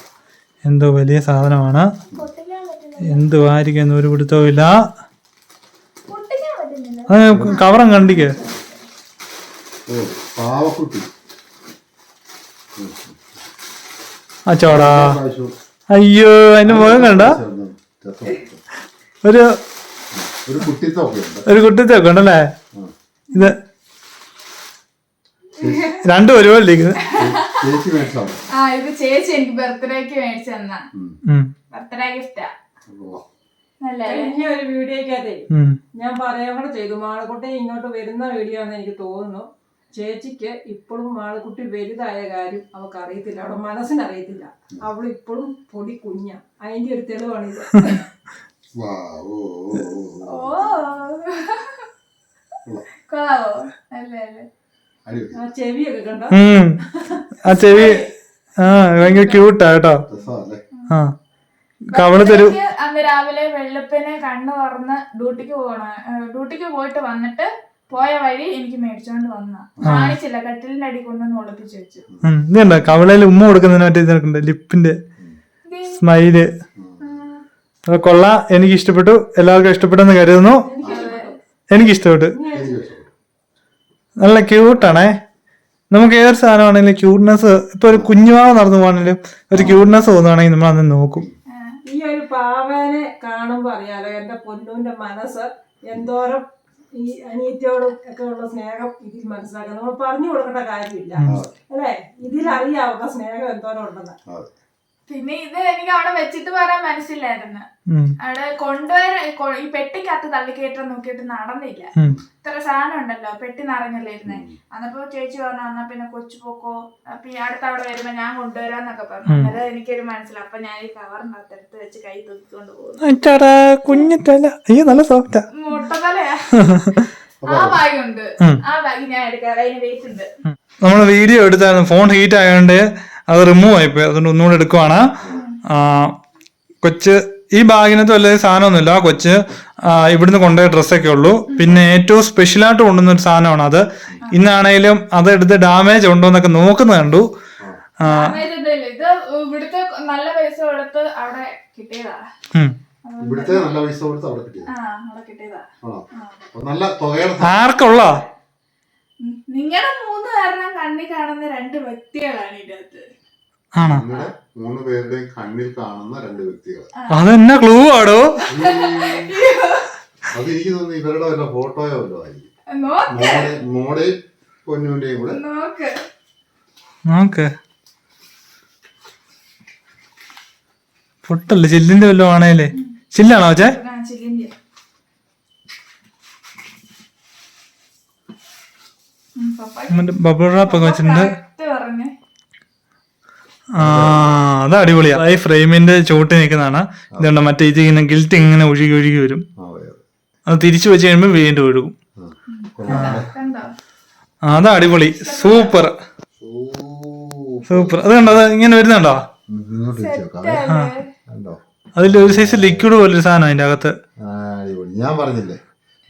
എന്തോ വലിയ സാധനമാണ്. എന്തുവായിരിക്കും ഒരു പിടുത്തവും ഇല്ല. അത് കവറം കണ്ടിക്ക്. അച്ചോടാ അയ്യോ അതിന്റെ മുഖം കണ്ട? ഒരു ഒരു കുട്ടിത്തൊക്കെ ഉണ്ടല്ലേ? ഇത് രണ്ടും ഒരുപോലെ ഇരിക്കുന്നത് ആ ഇത് ചേച്ചി എനിക്ക് ബർത്ത്ഡേക്ക് മേടിച്ചു തന്ന. ബർത്ത്ഡേ ഗിഫ്റ്റാ നല്ല കഴിഞ്ഞ ഒരു വീഡിയോക്കകത്തെ. ഞാൻ പറയാൻ കൂടെ ചെയ്തു. മാളക്കുട്ടി ഇങ്ങോട്ട് വരുന്ന വീഡിയോ ആണെന്ന് എനിക്ക് തോന്നുന്നു. ചേച്ചിക്ക് ഇപ്പോഴും മാളക്കുട്ടി വലുതായ കാര്യം അവൾക്ക് അറിയത്തില്ല അവിടെ മനസ്സിനറിയത്തില്ല അവൾ ഇപ്പോഴും പൊടി കുഞ്ഞ. അതിന്റെ ഒരു തെളിവാണ് ഇത് ഓ ഓ, ഓ, ഓ ഓ. കൊള്ളാവോ? അല്ലേ അല്ലേ. ആ ചെവിയൊക്കെ കണ്ട? ആ ചെവി ആ ഭയങ്കര ക്യൂട്ടാ കേട്ടോ. ആ. കവൾ തരൂ അന്ന് രാവിലെ വെളുപ്പിനെ കണ്ണു തുറന്ന് ഡ്യൂട്ടിക്ക് പോകണ ഡ്യൂട്ടിക്ക് പോയിട്ട് വന്നിട്ട് പോയ വഴി എനിക്ക് മേടിച്ചോണ്ട് വന്ന. കാണിച്ചില്ല കട്ടിലിന്റെ അടി കൊണ്ടൊന്ന് ഒളിപ്പിച്ചു വെച്ചു. ഉം, ഇത് കണ്ടോ? കവളയിൽ ഉമ്മ കൊടുക്കുന്നതിന് മറ്റേ ഇതൊക്കെ ലിപ്പിന്റെ സ്മൈൽ. കൊള്ള. എനിക്ക് ഇഷ്ടപ്പെട്ടു. എല്ലാവർക്കും ഇഷ്ടപ്പെട്ടെന്ന് കരുതുന്നു. എനിക്ക് ഇഷ്ടപ്പെട്ടു നല്ല ക്യൂട്ടാണേ നമുക്ക് ഏതൊരു സാധനമാണെങ്കിലും ക്യൂട്ട്നെസ് ഇപ്പൊ ഒരു കുഞ്ഞുമാവ് നടന്നു പോകണെങ്കിലും ഒരു ക്യൂട്ട്നെസ് തോന്നുകയാണെങ്കിൽ നമ്മൾ അന്ന് നോക്കും. ഈ ഒരു പാവനെ കാണുമ്പോ അറിയാലോ എന്റെ പൊന്നൂന്റെ മനസ്സ് എന്തോരം ഈ അനിയത്തിയോടും ഒക്കെ ഉള്ള സ്നേഹം ഇതിൽ മനസ്സിലാക്കാം നമ്മൾ പറഞ്ഞു കൊടുക്കേണ്ട കാര്യമില്ല. അല്ലേ? ഇതിൽ അറിയാവുന്ന സ്നേഹം എന്തോരം ഉണ്ടെന്ന്. പിന്നെ ഇത് എനിക്ക് അവിടെ വെച്ചിട്ട് പറയാൻ മനസ്സിലായിരുന്നു അവിടെ കൊണ്ടുവരാൻ കൊ- ഈ പെട്ടിക്കകത്ത് തള്ളിക്കയറ്റാൻ നോക്കിയിട്ട് നടന്നില്ല. ഇത്ര സാധനം ഉണ്ടല്ലോ പെട്ടി നിറഞ്ഞല്ലായിരുന്നെ. അന്നപ്പോ ചേച്ചി പറഞ്ഞു എന്നാ പിന്നെ കൊച്ചു പോക്കോ അപ്പൊ ഈ അടുത്ത് അവിടെ വരുമ്പോ ഞാൻ കൊണ്ടുവരാന്നൊക്കെ പറഞ്ഞു. അത് എനിക്കൊരു മനസ്സിലായി. അപ്പൊ ഞാൻ ഈ കവറിനകത്ത് എടുത്ത് വെച്ച് കൈ തൂക്കിക്കൊണ്ട് പോകുന്നു. കുഞ്ഞു തല. അയ്യോ നല്ല സോഫ്റ്റാ മുട്ടതലയാ ആ ബാഗ് (laughs) ഉണ്ട്. ഉം. ആ ബാഗ് ഞാൻ എടുക്കാം. അതിന് വെയിറ്റ് ഉണ്ട്. നമ്മൾ വീഡിയോ എടുത്തായിരുന്നു ഫോൺ ഹീറ്റ് ആയതുകൊണ്ട് അത് റിമൂവ് ആയിപ്പോയി. അതുകൊണ്ട് ഒന്നുകൂടെ എടുക്കുവാണ്. ആ, കൊച്ച് ഈ ബാഗിനകത്ത് വല്ല സാധനമൊന്നുമില്ല. കൊച്ച് ആ, ഇവിടുന്ന് കൊണ്ടുപോയ ഡ്രസ്സൊക്കെ ഉള്ളൂ. പിന്നെ ഏറ്റവും സ്പെഷ്യലായിട്ട് കൊണ്ടുവന്ന ഒരു സാധനമാണ് അത്. ഇന്നാണേലും അത് എടുത്ത് ഡാമേജ് ഉണ്ടോ എന്നൊക്കെ നോക്കുന്നത് കണ്ടു. ആ, Damage ഒന്നുമില്ല. ഇത് ഇവിടുത്തെ നല്ല പൈസ കൊടുത്ത് അവിടെ കിട്ടിയതാ. ഉം. ഇവിടുത്തെ നല്ല പൈസ കൊടുത്ത് അവിടെ കിട്ടിയത്. ആ അവിടെ കിട്ടിയതാ. ആണോ? അപ്പൊ നല്ല തുകയുടെ ആർക്കുള്ള നിങ്ങളുടെ മൂന്ന് കാരണം കണ്ണിൽ കാണുന്ന രണ്ട് വ്യക്തികളാണ് ഇതിനകത്ത്. ആണോ? നിങ്ങളുടെ മൂന്ന് പേരുടെയും കണ്ണിൽ കാണുന്ന രണ്ട് വ്യക്തികൾ അതെന്നാ ക്ലൂ ആടോ? അത് എനിക്ക് തോന്നുന്നു ഇവരുടെ വല്ല ഫോട്ടോയോ വല്ലോ ആയിരിക്കും. നോക്ക്. മോടെ മോടെയും പൊന്നൂന്റെയും കൂടെ. നോക്ക്. നോക്ക്. പൊട്ടല്ലേ ചില്ലിന്റെ വല്ലതും ആണേലേ. ചില്ലാണോ ചേ ആ, ചില്ലിന്റെ. ബബിൾ റാപ്പ് ഒക്കെ വെച്ചിട്ടുണ്ട്. ആ അത് അടിപൊളിയാ. ഈ ഫ്രെയിമിന്റെ ചുവട്ട് നിൽക്കുന്നതാണ്. ഇതുകൊണ്ട് മറ്റേ ഇത് ഇങ്ങനെ ഗിൽറ്റ് ഇങ്ങനെ ഒഴുകി ഒഴുകി വരും. അതെ, തിരിച്ചു വെച്ച് കഴിയുമ്പോൾ വീണ്ടും ഒഴുകും. അത് അടിപൊളി. സൂപ്പർ. സൂപ്പർ. അത് കണ്ടോ അത് ഇങ്ങനെ വരുന്നുണ്ടോ? അതിൽ ഒരു സൈസ് ലിക്വിഡ് പോലൊരു സാധനം അതിന്റെ അകത്ത്. ആ, അടിപൊളി. ഞാൻ പറഞ്ഞില്ലേ?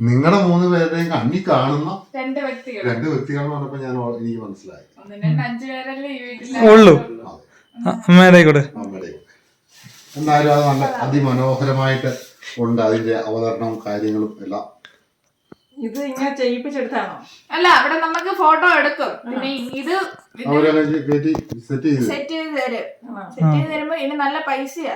നിങ്ങളുടെ മൂന്ന് പേരുടെയും കണ്ണി കാണുന്ന രണ്ട് വ്യക്തികൾ രണ്ട് വ്യക്തികൾ എന്ന് പറഞ്ഞപ്പോ ഞാൻ എനിക്ക് മനസ്സിലായി. ഒന്ന് രണ്ട് അഞ്ചു പേരല്ലേ ഈ വീട്ടിൽ ഉള്ളൂ. അതെ. ആ, അമ്മേടെ കൂടെ അമ്മയുടെയും എന്തായാലും അത് നല്ല അതിമനോഹരമായിട്ട് ഉണ്ട് അതിന്റെ അവതരണവും കാര്യങ്ങളും എല്ലാം. ഇത് ഇങ്ങനെ ചെയ്യിപ്പിച്ചെടുത്താണോ? അല്ല അവിടെ നമുക്ക് ഫോട്ടോ എടുക്കും. പിന്നെ ഇത് സെറ്റ് ചെയ്ത് തരും. സെറ്റ് ചെയ്ത് തരുമ്പോ ഇനി നല്ല പൈസയാ.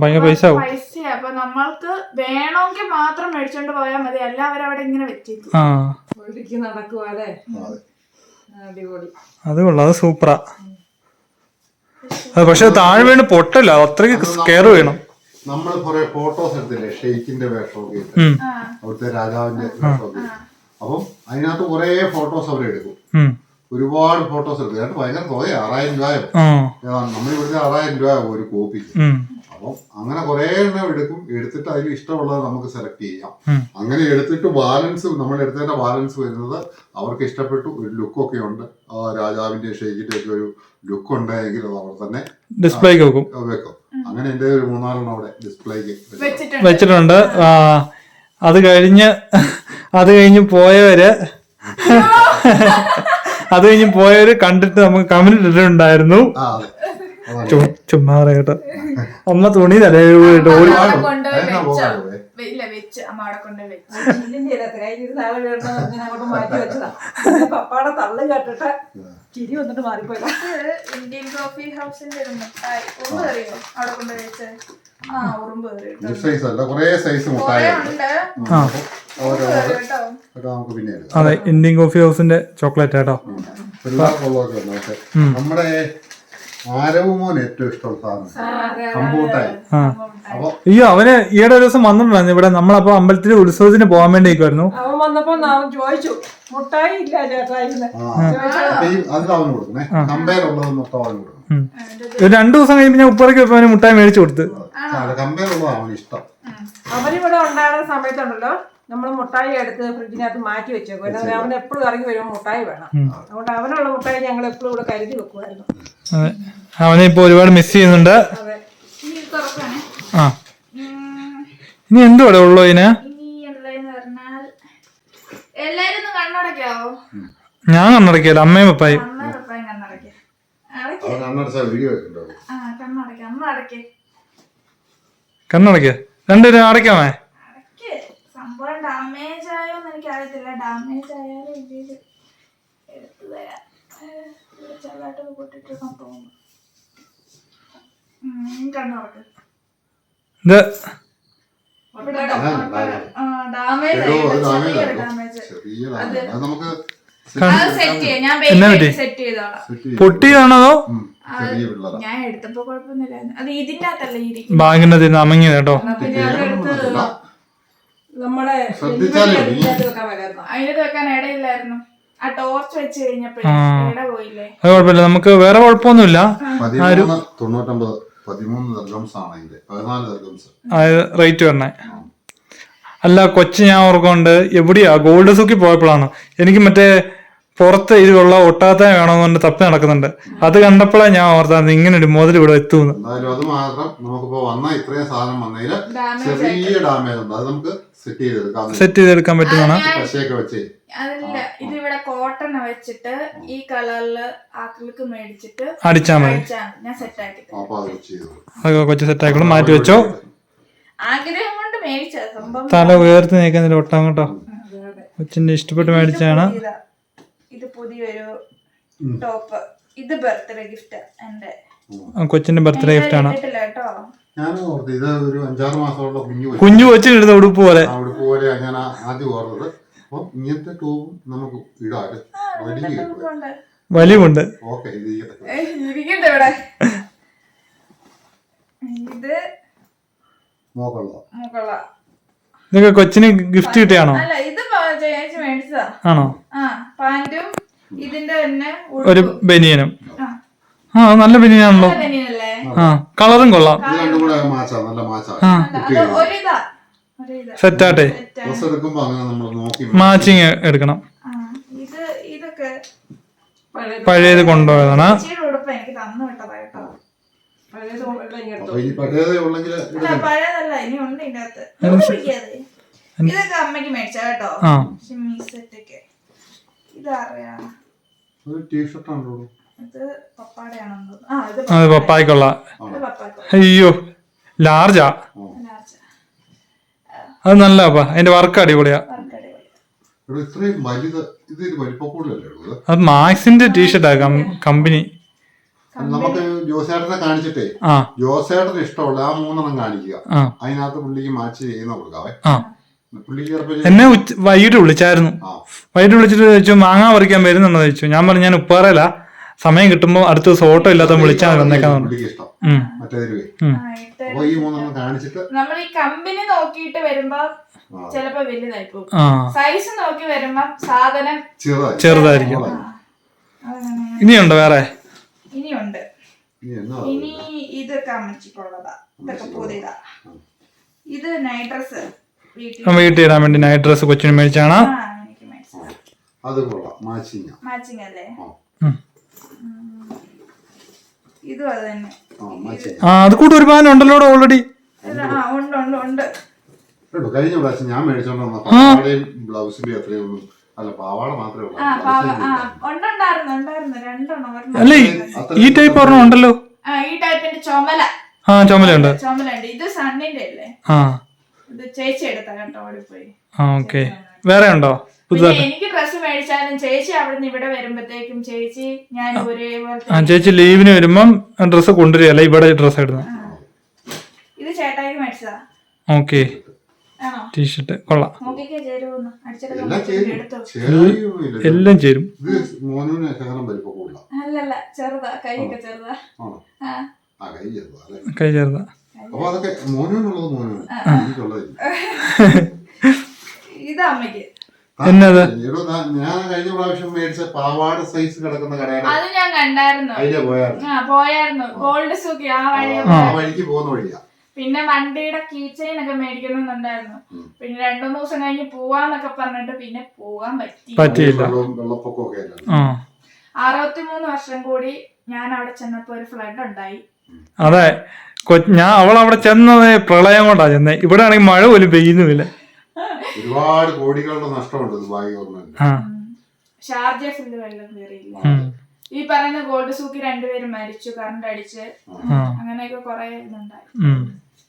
ഭയങ്കര പൈസ ആവും പൈസയാ. അപ്പൊ നമ്മൾക്ക് വേണമെങ്കിൽ മാത്രം മേടിച്ചോണ്ട് പോയാൽ മതി. എല്ലാവരും അവിടെ ഇങ്ങനെ വെച്ചിട്ട് നടക്കുക അല്ലേ അടിപൊളി. അത് കൊള്ളാം. അത് സൂപ്പറാ. പക്ഷെ താഴെ വീണ് പൊട്ടല്ല. അത്രയ്ക്ക് കെയർ വേണം. നമ്മൾ കുറെ ഫോട്ടോസ് എടുത്തില്ലേ? ഷെയ്ഖിന്റെ വേഷമൊക്കെ ഇട്ട്. അവിടുത്തെ രാജാവിന്റെ വേഷമൊക്കെ അപ്പം അതിനകത്ത് കുറെ ഫോട്ടോസ് അവരെടുക്കും എടുക്കും. ഒരുപാട് ഫോട്ടോസ് എടുക്കും. എന്നിട്ട് ഭയങ്കര തുക ആറായിരം രൂപയോ നമ്മൾ ഇവിടുത്തെ ആറായിരം രൂപ ഒരു കോപ്പിക്ക്. അപ്പം അങ്ങനെ കുറെ എണ്ണം എടുക്കും. എടുത്തിട്ട് അതിൽ ഇഷ്ടമുള്ളത് നമുക്ക് സെലക്ട് ചെയ്യാം. അങ്ങനെ എടുത്തിട്ട് ബാലൻസ് നമ്മൾ എടുത്തതിന്റെ ബാലൻസ് വരുന്നത് അവർക്ക് ഇഷ്ടപ്പെട്ടു. ഒരു ലുക്കൊക്കെ ഉണ്ട്. ആ രാജാവിന്റെ ഷെയ്ഖിന്റെ ഒക്കെ ഒരു ലുക്ക് ഉണ്ടായെങ്കിൽ അത് അവർ തന്നെ ഡിസ്പ്ലേക്ക് വെക്കും. വെക്കും. അങ്ങനെ എന്റെ ഒരു മൂന്നാലെണ്ണം അവിടെ ഡിസ്പ്ലേക്ക് വെച്ചിട്ടുണ്ട്. വെച്ചിട്ടുണ്ട്. ആ. അത് കഴിഞ്ഞ് അത് കഴിഞ്ഞ് പോയവര് അത് കഴിഞ്ഞ് പോയവര് കണ്ടിട്ട് നമുക്ക് കമന്റ് ഇട്ടിട്ടുണ്ടായിരുന്നു. ചുമ്മാ പറയട്ടെ. അമ്മ തുണി തലയിട്ട് ഓടി. ഇല്ല വെച്ച് അമ്മ അവിടെ കൊണ്ട് വെച്ച്. അങ്ങോട്ട് മാറ്റി വെച്ചതാ. പിന്നെ പപ്പാടെ തള്ളു കേട്ടിട്ട് ചിരി വന്നിട്ട് മാറിപ്പോയി ഇത് ഇന്ത്യൻ കോഫി ഹൗസിന്റെ ഒരു മുട്ടായി. ഉറുമ്പ് കയറിയോ അവിടെ കൊണ്ട് വെച്ച്? ആ ഉറുമ്പ് സൈസ് അല്ല കുറേ സൈസ് കൊറേ ഉണ്ട്. ആ കേട്ടോ. നമുക്ക് പിന്നെ എടുക്കാം. അതെ ഇന്ത്യൻ കോഫി ഹൗസിന്റെ ചോക്ലേറ്റ് കേട്ടോ. പിള്ളേർക്കുള്ളതൊക്കെ ഉണ്ട് പക്ഷെ നമ്മുടെ ആരവുമോൻ ഏറ്റവും ഇഷ്ടമുള്ള സാധനം? കമ്പൂട്ടായി അവന് ഈയിടെ ഒരു ദിവസം വന്നിട്ടുണ്ടായിരുന്നു. ഇവിടെ നമ്മളപ്പോ അമ്പലത്തിൽ ഉത്സവത്തിന് പോകാൻ വേണ്ടി ആയിരുന്നു അവൻ വന്നപ്പോ ചോദിച്ചു മുട്ടായി ഇല്ല ചേട്ടാ ഇന്ന് ആ, അപ്പൊ ഈ അതിൽ അവന് കൊടുക്കണേ കമ്പയറുള്ളത് മൊത്തം അവന് കൊടുക്കണം ഒരു രണ്ടു ദിവസം കഴിയുമ്പോ ഞാൻ ഉപ്പറയ്ക്ക് വെച്ചപ്പോൾ അവന് മുട്ടായി മേടിച്ചു കൊടുത്ത്. കമ്പയറുള്ളത് അവന് ഇഷ്ടം. അവരിവിടെ ഉണ്ടാകുന്ന സമയത്തുണ്ടല്ലോ നമ്മൾ മുട്ടായി എടുത്ത് ഫ്രിഡ്ജിനകത്ത് മാറ്റി വെച്ചേക്കും. എന്നാൽ അവൻ എപ്പോഴും ഇറങ്ങി വരുമ്പോൾ മുട്ടായി വേണം. അതുകൊണ്ട് അവനുള്ള മുട്ടായി ഞങ്ങൾ എപ്പോഴും ഇവിടെ കരുതി വെക്കുമായിരുന്നു. അതെ. അവനെ ഇപ്പൊ ഒരുപാട് മിസ് ചെയ്യുന്നുണ്ട്. ആ. ഇനി എന്തുവാടെ ഉള്ളു ഇതിന്? ഞാൻ കണ്ണടക്കിയല്ലോ അമ്മയും പപ്പായും. കണ്ണടക്കിയ രണ്ടുപേരും കണ്ണടക്കാം അടയ്ക്ക് അവൻ കണ്ണടച്ച വീഡിയോ വെക്കുന്നുണ്ടോ ആ കണ്ണടക്കാം അമ്മ അടയ്ക്ക് കണ്ണടക്കിയ രണ്ടുപേരും അടയ്ക്കാമേ അടയ്ക്ക് സംഭവം ഡാമേജ് ആയോന്ന് എനിക്ക് അറിയത്തില്ല ഡാമേജ് ആയാലും ഇതിൽ എടുത്തു തരാം. ചെറുതായിട്ട് പൊട്ടിട്ടൊക്കെ തോന്നുന്നു. കണ്ണുറക്ക് സെറ്റ് ചെയ്യാം. ഞാൻ അതോ? എടുത്തപ്പോ ഇതിന്റെ അകത്തല്ലേ തിന്ന് അമങ്ങിയത് കേട്ടോ. നമ്മുടെ ശ്രദ്ധിച്ചാലേ അതിനകത്ത് വെക്കാൻ ഇടയില്ലായിരുന്നു. ആ ടോർച്ച് വെച്ച് കഴിഞ്ഞപ്പോഴേ ഇട പോയില്ലേ? അത് കുഴപ്പമില്ല. നമുക്ക് വേറെ കുഴപ്പമൊന്നുമില്ല. പതിമൂന്ന് തൊണ്ണൂറ്റൊമ്പത് പതിമൂന്ന് ദർഗംസ് ആണ് ഇതിന്റെ പതിനാല് ദർഗംസ്. അതായത് റേറ്റ് വരണേ. അല്ല കൊച്ചു ഞാൻ ഓർക്കുന്നുണ്ട് എവിടെയാ? ഗോൾഡ് സൂക്കി പോയപ്പോഴാണ്. എനിക്ക് മറ്റേ പുറത്ത് ഇതിലുള്ള ഒട്ടാത്ത വേണമെന്നുണ്ട് തപ്പി നടക്കുന്നുണ്ട്. അത് കണ്ടപ്പോഴാണ് ഞാൻ ഓർത്തായിരുന്നു ഇങ്ങനെ ഒരു മോതിൽ ഇവിടെ എത്തുമെന്ന്. എന്തായാലും അത് മാത്രം നമുക്കിപ്പോ വന്ന ഇത്രയും സാധനം വന്നതിൽ ഡാമേജ് ചെറിയ ഡാമേജ് ഉണ്ട്. അത് നമുക്ക് സെറ്റ് ചെയ്തെടുക്കാം സെറ്റ് ചെയ്തെടുക്കാൻ പറ്റുന്നതാണ്? പശയൊക്കെ വെച്ച്. അതല്ല ഇത് ഇവിടെ കോട്ടൺ വെച്ചിട്ട് ഈ കളറിൽ മേടിച്ചിട്ട് അടിച്ചാ മതി. ഞാൻ സെറ്റ് ആക്കി അതൊക്കെ കൊച്ചു സെറ്റ് മാറ്റി വെച്ചോ. ആഗ്രഹം കൊണ്ട് മേടിച്ചത്. സംഭവം തല ഉയർത്തി നിൽക്കുന്നില്ല ഒട്ടാം കേട്ടോ. കൊച്ചിന്റെ ഇഷ്ടപ്പെട്ട് മേടിച്ചാണ്. ഇത് പുതിയൊരു ടോപ്പ് ഇത് ബർത്ത്ഡേ ഗിഫ്റ്റ് എന്റെ കൊച്ചിന്റെ ബർത്ത്ഡേ ഗിഫ്റ്റ് ആണ്. കേട്ടോ. ഞാനും ഓർത്ത് ഇത് ഒരു അഞ്ചാറ് മാസമുള്ള കുഞ്ഞു. കുഞ്ഞു കൊച്ചിനെടുത്ത ഉടുപ്പ് പോലെ. ആ ഉടുപ്പ് പോലെ ഞാൻ ആദ്യം ഓർത്തത്. അപ്പൊ ഇങ്ങനത്തെ ടൂബും നമുക്ക് ഇടാം. വലിയ കിട്ടും ഓക്കെ ഇത് ഇരിക്കട്ടെ. ഏയ്, ഇരിക്കട്ടെ ഇവിടെ. ഇത് നോക്കള്ള മുകള ഇതൊക്കെ കൊച്ചിന് ഗിഫ്റ്റ് കിട്ടിയാണോ? അല്ല ഇത് പ- ചേച്ചി മേടിച്ചതാ. ആണോ? ആ പാന്റും ഇതിന്റെ തന്നെ ഒരു ബനിയനും. ആ. ആ അത് നല്ല ബനിയനാണല്ലോ. ബനിയനല്ലേ? കളറും കൊള്ളാം. സെറ്റാട്ടെ മാച്ചിങ് എടുക്കണം. പഴയത് കൊണ്ടുപോയതാണ്. ഇതൊക്കെ അമ്മയ്ക്ക് മേടിച്ച കേട്ടോ. ഇത് അറിയാം. ഒരു അത് പപ്പായ്ക്കുള്ള. ഇത് പപ്പായ്ക്ക് അയ്യോ ലാർജാ? ലാർജ്. അത് നല്ല അപ്പ അതിന്റെ വർക്ക് അടിപൊളിയാ. അത് മാക്സിന്റെ ടീഷർട്ടാ കമ്പനി. നമുക്ക് ജോസേട്ടനെ കാണിച്ചിട്ടേ. ആ. ജോസേട്ടന് ഇഷ്ടമുള്ള ആ മൂന്നെണ്ണം കാണിക്കുക. അതിനകത്ത് പുള്ളിക്ക് മാച്ച് ചെയ്യുന്ന കൊടുക്കാവേ. എന്നെ വൈകിട്ട് വിളിച്ചായിരുന്നു. വൈകിട്ട് വിളിച്ചിട്ട് ചോദിച്ചു മാങ്ങ പറിക്കാൻ വരുന്നുണ്ടോ ചോദിച്ചു. ഞാൻ പറഞ്ഞു ഞാൻ ഉപ്പാറല്ല സമയം കിട്ടുമ്പോൾ അടുത്ത ദിവസം ഓട്ടോ ഇല്ലാത്ത വിളിച്ചാൽ മതി വന്നേക്കാൻ നമ്മൾ ഈ കമ്പനി നോക്കിയിട്ട് വരുമ്പോ ചിലപ്പോ സൈസ് നോക്കി വരുമ്പോ സാധനം ചെറുതായി ചെറുതായിരിക്കും. ഇനിയുണ്ടോ വേറെ? ഇനിയുണ്ട്. ഇനി ഇതൊക്കെ അമ്മച്ചിക്കുള്ളതാ. ഇതൊക്കെ പുതിയതാ. ഇത് നൈറ്റ് ഡ്രസ് വീട്ടിൽ. ഇടാൻ വേണ്ടി നൈറ്റ് ഡ്രസ് കൊച്ചിന് മേടിച്ചാണ്? അത് കൊള്ളാം. മാച്ചിങ് മാച്ചിങ് അല്ലേ. ഇതും അത് തന്നെ. ആ ആ അത് കൂട്ട് ഒരു പാൻ ഉണ്ടല്ലോ ഓൾറെഡി അല്ല, ആ ഉണ്ട് ഉണ്ട് ഉണ്ട്. കേട്ടോ കഴിഞ്ഞ പ്രാവശ്യം ഞാൻ മേടിച്ചോണ്ട് പാവാടയും ബ്ലൗസിന്റെ അത്രയേ ഉള്ളൂ. അല്ല പാവാട മാത്രമേ ഉള്ളൂ. ആ പാവ ആ മനസ്സിലായില്ല. ഉണ്ടുണ്ടായിരുന്നു ഉണ്ടായിരുന്നു രണ്ടെണ്ണം ഒരെണ്ണം. അല്ല ഈ- ഈ ടൈപ്പ് ഒരെണ്ണം ഉണ്ടല്ലോ. ആ ഈ ടൈപ്പിന്റെ ചുമല. ആ ചുമലുണ്ട് ചുമലുണ്ട് ഇത് സണ്ണിന്റെ അല്ലേ? ആ. ഇത് ചേച്ചി എടുത്ത കേട്ടോ ഓടിപ്പോയി. ആ ഓക്കെ. വേറെ ഉണ്ടോ? പിന്നെ എനിക്ക് ഡ്രസ് മേടിച്ചാലും ചേച്ചി അവിടുന്ന് ഇവിടെ വരുമ്പത്തേക്കും ചേച്ചി ഞാൻ ഒരേപോലത്തെ ആ ചേച്ചി ലീവിന് വരുമ്പം ഡ്രസ്സ് കൊണ്ടുവരികയല്ല ഇവിടെ ഡ്രസ്സ് ഇടുന്ന ഇത് ചേട്ടായിക്ക് മേടിച്ചതാ. ഓക്കെ. ആണോ? ടീഷർട്ട് കൊള്ളാം. നോക്കിക്കേ ചേരുവോന്ന്. എല്ലാം ചേരും. എടുത്തോ. എല്ലാം അല്ലല്ല ചെറുതാ. കൈയൊക്കെ ചെറുതാ. ആ. ആ കൈ ചേർന്ന (laughs) ഇത് അമ്മയ്ക്ക്. എന്നത്? ഞാൻ കഴിഞ്ഞ പ്രാവശ്യം മേടിച്ച പാവാട സൈസ് കിടക്കുന്ന കടയാണ് അത് ഞാൻ കണ്ടായിരുന്നു. അതിലെ പോയായിരുന്നു. പോയായിരുന്നു. ഗോൾഡ് സൂക്കി ആ വഴി ആ വഴിക്ക് പോകുന്ന വഴിയാ. പിന്നെ വണ്ടിയുടെ കീച്ചൈൻ ഒക്കെ മേടിക്കണമെന്നുണ്ടായിരുന്നു. പിന്നെ രണ്ടു മൂന്ന് ദിവസം കഴിഞ്ഞ് പോവാന്നൊക്കെ പറഞ്ഞിട്ട് പിന്നെ പോവാൻ പറ്റി. പറ്റിയില്ല. അറുപത്തിമൂന്ന് വർഷം കൂടി ഞാൻ അവിടെ ചെന്നപ്പോ ഒരു ഫ്ലഡ് ഉണ്ടായി. അതെ. ഞാൻ അവൾ അവിടെ ചെന്നത് പ്രളയം കൊണ്ടാ ചെന്നേ. ഇവിടെ ആണെങ്കിൽ മഴ പോലും പെയ്യുന്നുമില്ല. ഒരുപാട് കോടികളുടെ നഷ്ടമുണ്ട് ദുബായ് ഷാർജ ഫുള്ള് വെള്ളം കയറിയില്ല ഈ പറയുന്ന ഗോൾഡ് സൂക്കി രണ്ടുപേരും മരിച്ചു കറണ്ട് അടിച്ച് അങ്ങനെയൊക്കെ കുറെ ഇതുണ്ടായി.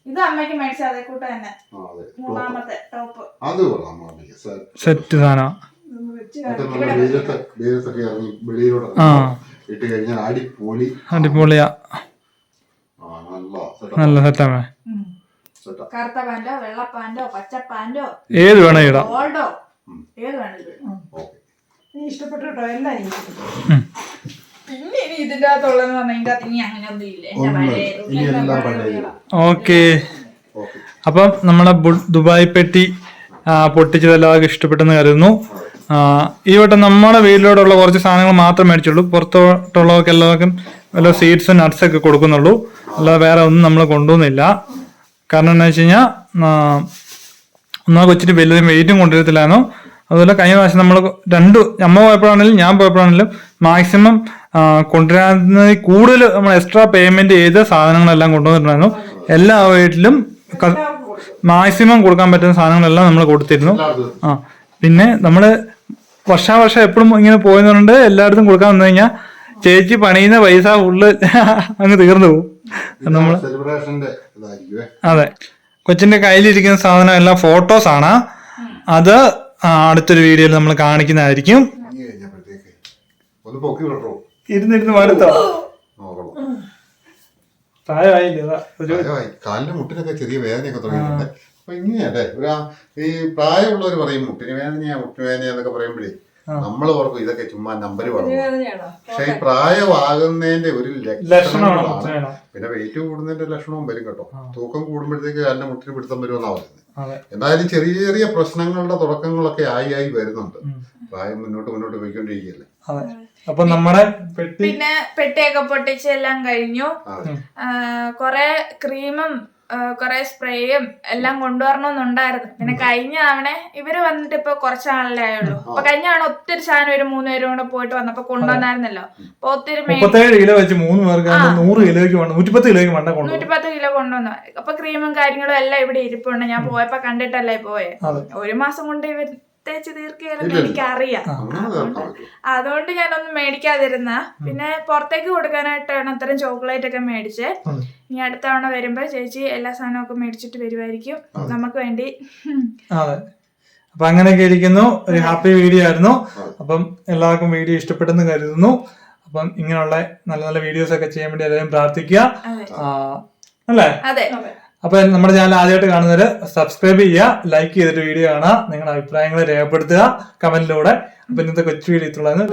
ഇത് അമ്മയ്ക്ക് മേടിച്ച അതേ കൂട്ട് തന്നെ അതെ. മൂന്നാമത്തെ ടോപ്പ് അത് സെറ്റ് സാധനം. അടിപൊളിയാ. നല്ല നല്ല സെറ്റാമേ സെറ്റാ കറുത്ത പാന്റോ വെള്ള പാന്റോ പച്ച പാന്റോ ഏത് വേണം ഇടാം. ഗോൾഡോ ഏത് നീ ഇഷ്ടപ്പെട്ടു കേട്ടോ എല്ലാം എനിക്ക് ഇഷ്ടപ്പെട്ടു. പിന്നെ ഇനി ഇതിന്റെ അകത്തുള്ളതെന്ന് പറഞ്ഞാൽ ഇതിന്റെ അകത്ത് ഇനി അങ്ങനെ ഒന്നും ഇല്ല. എന്റെ ഒന്നും പഴയ ഇനി എല്ലാം പഴയ ഓക്കെ. ഓക്കെ. അപ്പം നമ്മുടെ ബു- ദുബായ് പെട്ടി ആ, പൊട്ടിച്ചത് എല്ലാവർക്കും ഇഷ്ടപ്പെട്ടെന്ന് കരുതുന്നു. ആ, ഈ വട്ടം നമ്മുടെ വീട്ടിലോട്ടുള്ള കുറച്ച് സാധനങ്ങൾ മാത്രം മേടിച്ചുള്ളൂ. പുറത്തോട്ടുള്ളവർക്ക് എല്ലാവർക്കും വല്ല സീഡ്സും നട്സ് ഒക്കെ കൊടുക്കുന്നുള്ളൂ. അല്ലാതെ വേറെ ഒന്നും നമ്മൾ കൊണ്ടുവന്നില്ല. കാരണം എന്താ വെച്ച് കഴിഞ്ഞാൽ ഒന്നാ കൊച്ചിന് വലുതും വെയിറ്റും കൊണ്ടുവരത്തില്ലായിരുന്നു. അതുപോലെ കഴിഞ്ഞ പ്രാവശ്യം നമ്മൾ രണ്ട് അമ്മ പോയപ്പോഴാണെങ്കിലും ഞാൻ പോയപ്പോഴാണെങ്കിലും മാക്സിമം കൊണ്ടുവരാവുന്നതിൽ കൂടുതൽ നമ്മൾ എക്സ്ട്രാ പേയ്മെന്റ് ചെയ്ത് സാധനങ്ങളെല്ലാം കൊണ്ടുവന്നിട്ടുണ്ടായിരുന്നു. എല്ലാ വീട്ടിലും മാക്സിമം കൊടുക്കാൻ പറ്റുന്ന സാധനങ്ങളെല്ലാം നമ്മൾ കൊടുത്തിരുന്നു. ആ പിന്നെ നമ്മൾ വർഷാവർഷം എപ്പോഴും ഇങ്ങനെ പോയെന്നുണ്ട് എല്ലായിടത്തും കൊടുക്കാൻ വന്നു കഴിഞ്ഞാൽ ചേച്ചി പണിയുന്ന പൈസ ഫുള്ള് അങ്ങ് തീർന്നു പോകും. നമ്മൾ അതെ. കൊച്ചിന്റെ കയ്യിലിരിക്കുന്ന സാധനം എല്ലാം ഫോട്ടോസ് ആണ് അത് അടുത്തൊരു വീഡിയോയിൽ നമ്മൾ കാണിക്കുന്നതായിരിക്കും. ഇരുന്നിരുന്ന് മടുത്തോ? പ്രായമായില്ലേ ഒരു കാലിന്റെ മുട്ടിനൊക്കെ ചെറിയ വേദനയൊക്കെ തുടങ്ങിയിട്ടുണ്ട്. അപ്പൊ ഇങ്ങനെയല്ലേ? ഒരു ഈ പ്രായമുള്ളവർ പറയും മുട്ടിന് വേദനയാ മുട്ടിന് വേദനയാന്നൊക്കെ പറയുമ്പോഴേ നമ്മൾ ഓർക്കും ഇതൊക്കെ ചുമ്മാ നമ്പർ പറഞ്ഞു പക്ഷെ ഈ പ്രായമാകുന്നതിന്റെ ഒരു ലക്ഷണമാണ് പിന്നെ വെയിറ്റ് കൂടുന്നതിന്റെ ലക്ഷണവും വരും കേട്ടോ. തൂക്കം കൂടുമ്പോഴത്തേക്ക് കാലിന്റെ മുട്ടിന് പിടുത്തം വരുമെന്നാ പറയുന്നത്. അതെ. എന്തായാലും ചെറിയ ചെറിയ പ്രശ്നങ്ങളുടെ തുടക്കങ്ങളൊക്കെ ആയി ആയി വരുന്നുണ്ട്. പ്രായം മുന്നോട്ട് മുന്നോട്ട് പോയിക്കൊണ്ടിരിക്കുകയല്ലേ? അപ്പൊ നമ്മുടെ പെട്ടി പിന്നെ പെട്ടിയൊക്കെ പൊട്ടിച്ചെല്ലാം കഴിഞ്ഞു. കൊറേ ക്രീമും കൊറേ സ്പ്രേയും എല്ലാം കൊണ്ടുവരണമെന്നുണ്ടായിരുന്നു. പിന്നെ കഴിഞ്ഞ തവണ ഇവർ വന്നിട്ട് ഇപ്പൊ കുറച്ചാളല്ലേ ആയുള്ളൂ. അപ്പൊ കഴിഞ്ഞ തവണ ഒത്തിരി സാധനം ഒരു മൂന്ന് പേരും കൂടെ പോയിട്ട് വന്നപ്പോ കൊണ്ടുവന്നായിരുന്നല്ലോ. അപ്പൊ ഒത്തിരി മുപ്പത്തേഴ് കിലോ വെച്ച് മൂന്ന് പേർക്ക് നൂറ് കിലോയ്ക്ക് നൂറ്റിപ്പത്ത് കിലോയ്ക്ക് നൂറ്റിപ്പത്ത് കിലോ കൊണ്ടുവന്നു. അപ്പൊ ക്രീമും കാര്യങ്ങളും എല്ലാം ഇവിടെ ഇരിപ്പുണ്ട്. ഞാൻ പോയപ്പോ കണ്ടിട്ടല്ലേ പോയെ. ഒരു മാസം കൊണ്ട് ഇവർ തേച്ച് തീർക്കുകയായിരുന്നു എനിക്ക് എനിക്കറിയാം. പറ്റും അതുകൊണ്ട് ഞാനൊന്നും മേടിക്കാതിരുന്ന. പിന്നെ പുറത്തേക്ക് കൊടുക്കാനായിട്ടാണ് അത്തരം ചോക്ലേറ്റ് ഒക്കെ മേടിച്ച്. ഇനി അടുത്ത തവണ വരുമ്പോ ചേച്ചി എല്ലാ സാധനവും ഒക്കെ മേടിച്ചിട്ട് വരുമായിരിക്കും നമുക്ക് വേണ്ടി. അതെ. അപ്പൊ അങ്ങനെയൊക്കെ ഇരിക്കുന്നു. ഒരു ഹാപ്പി വീഡിയോ ആയിരുന്നു. അപ്പം എല്ലാവർക്കും വീഡിയോ ഇഷ്ടപ്പെട്ടെന്ന് കരുതുന്നു. അപ്പം ഇങ്ങനെയുള്ള നല്ല നല്ല വീഡിയോസ് ഒക്കെ ചെയ്യാൻ വേണ്ടി എല്ലാവരും പ്രാർത്ഥിക്കുക. അതെ. അല്ലേ? അതെ. അപ്പൊ നമ്മുടെ ചാനൽ ആദ്യമായിട്ട് കാണുന്നവർ സബ്സ്ക്രൈബ് ചെയ്യുക ലൈക്ക് ചെയ്തിട്ട് വീഡിയോ കാണുക നിങ്ങളുടെ അഭിപ്രായങ്ങൾ രേഖപ്പെടുത്തുക കമന്റിലൂടെ അപ്പൊ ഇന്നത്തെ കൊച്ചു വീഡിയോ ഇത്രയുള്ളൂ.